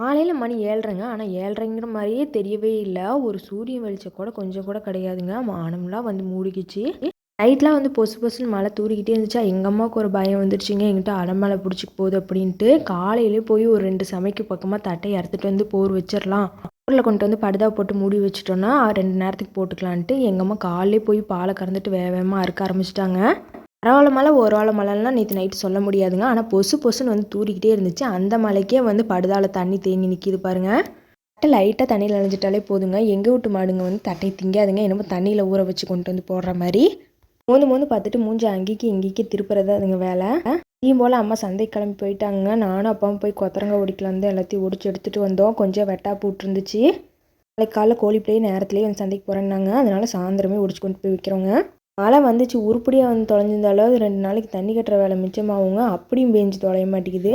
காலையில் மணி ஏழ்ரைங்க. ஆனால் ஏழ்ரைங்கிற மாதிரியே தெரியவே இல்லை. ஒரு சூரியன் வெளிச்சம் கூட கொஞ்சம் கூட கிடையாதுங்க. வானம்லாம் வந்து மூடிக்கிச்சு நைட்லாம் வந்து பொசு பொசுன்னு மழை தூரிக்கிட்டே இருந்துச்சா. எங்கள் அம்மாவுக்கு ஒரு பயம் வந்துருச்சுங்க. எங்கிட்ட அடமலை பிடிச்சிக்க போகுது அப்படின்ட்டு. காலையிலே போய் ஒரு ரெண்டு சமைக்கு பக்கமாக தட்டை இறத்துட்டு வந்து போர் வச்சிடலாம். ஊரில் கொண்டு வந்து படுதா போட்டு மூடி வச்சிட்டோன்னா ரெண்டு நேரத்துக்கு போட்டுக்கலான்ட்டு எங்கள் அம்மா காலையிலே போய் பாலை கறந்துட்டு வேக வேகமாக அறுக்க ஆரம்பிச்சிட்டாங்க. பரவாயில்ல மழை ஒரு வாழை நேற்று நைட்டு சொல்ல முடியாதுங்க. ஆனால் பொசு பொசுன்னு வந்து தூரிக்கிட்டே இருந்துச்சு. அந்த மலைக்கே வந்து படுதால தண்ணி தேங்கி நிற்கிது பாருங்க. தட்டை லைட்டாக தண்ணியில் நனைஞ்சிட்டாலே போதுங்க. எங்கள் வீட்டு மாடுங்க வந்து தட்டையை திங்காதுங்க. என்னமோ தண்ணியில் ஊற வச்சு கொண்டு வந்து போடுற மாதிரி. மோந்து மோந்து பார்த்துட்டு மூஞ்சி அங்கேக்கு இங்கேக்கு திருப்புறது அதுங்க வேலை. இதையும் போல் அம்மா சந்தை கிளம்பி போயிட்டாங்க. நானும் அப்பாவும் போய் கொத்தரங்க ஒடிக்கலாம் தான் எல்லாத்தையும் ஒடிச்சு எடுத்துகிட்டு வந்தோம். கொஞ்சம் வெட்டா போட்டுருந்துச்சு நாளைக்கு காலைல கோழி பிள்ளையே நேரத்துலேயே வந்து சந்தைக்கு போகிறேன்னாங்க அதனால சாயந்தரமே ஒடிச்சு கொண்டு போய் விற்கிறோங்க மழை வந்துச்சு உருப்படியாக வந்து தொலைஞ்சிருந்தாலும் அது ரெண்டு நாளைக்கு தண்ணி கட்டுற வேலை மிச்சமாகுங்க. அப்படியும் பேஞ்சு தொலைய மாட்டேங்குது.